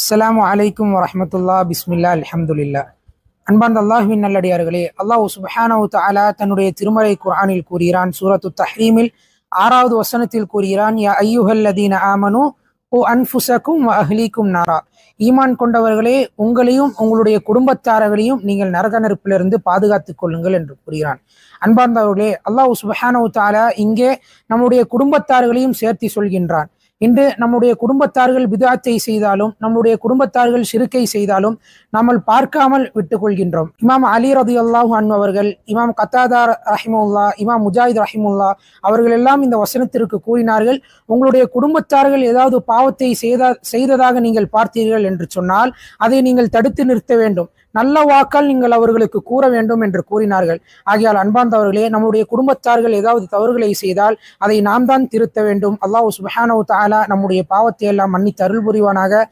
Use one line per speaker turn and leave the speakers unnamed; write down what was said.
அஸ்ஸலாமு அலைக்கும் வரமத்துல்லா பிஸ்மில்லா அலமதுல்லா அன்பார்ந்த அல்லாஹுவின் நல்லடியார்களே அல்லாஹ் சுபஹானவு தஆலா தன்னுடைய திருமறை குர்ஆனில் கூறுகிறான் சூரத்து தஹ்ரீமில் ஆறாவது வசனத்தில் கூறுகிறான் யா ஐயுஹல்லதீன ஆமனு ஓ அன்ஃபுசக்கும் அஹ்லீக்கும் நாரா. ஈமான் கொண்டவர்களே உங்களையும் உங்களுடைய குடும்பத்தாரர்களையும் நீங்கள் நரக நெருப்பிலிருந்து பாதுகாத்துக் கொள்ளுங்கள் என்று கூறுகிறான். அன்பார்ந்தவர்களே அல்லாஹ் சுபஹானவு தாலா இங்கே நம்முடைய குடும்பத்தார்களையும் சேர்த்து சொல்கின்றான். இன்று நம்முடைய குடும்பத்தார்கள் விதாத்தை செய்தாலும் நம்முடைய குடும்பத்தார்கள் சிறுக்கை செய்தாலும் நம்ம பார்க்காமல் விட்டுக்கொள்கின்றோம். இமாம் அலி ரதி அல்லாஹு அன் அவர்கள் இமாம் கத்தாதா ரஹிமுல்லா இமாம் முஜாஹித் ரஹிமுல்லா அவர்கள் எல்லாம் இந்த வசனத்திற்கு கூறினார்கள் உங்களுடைய குடும்பத்தார்கள் ஏதாவது பாவத்தை செய்த செய்ததாக நீங்கள் பார்த்தீர்கள் என்று சொன்னால் அதை நீங்கள் தடுத்து நிறுத்த வேண்டும். நல்ல வாக்கால் நீங்கள் அவர்களுக்கு கூற வேண்டும் என்று கூறினார்கள். ஆகையால் அன்பார்ந்தவர்களே நம்முடைய குடும்பத்தார்கள் ஏதாவது தவறுகளை செய்தால் அதை நாம் தான் திருத்த வேண்டும். அல்லாஹ் சுபஹானவு தாலா நம்முடைய பாவத்தை எல்லாம் மன்னித்து அருள் புரிவானாக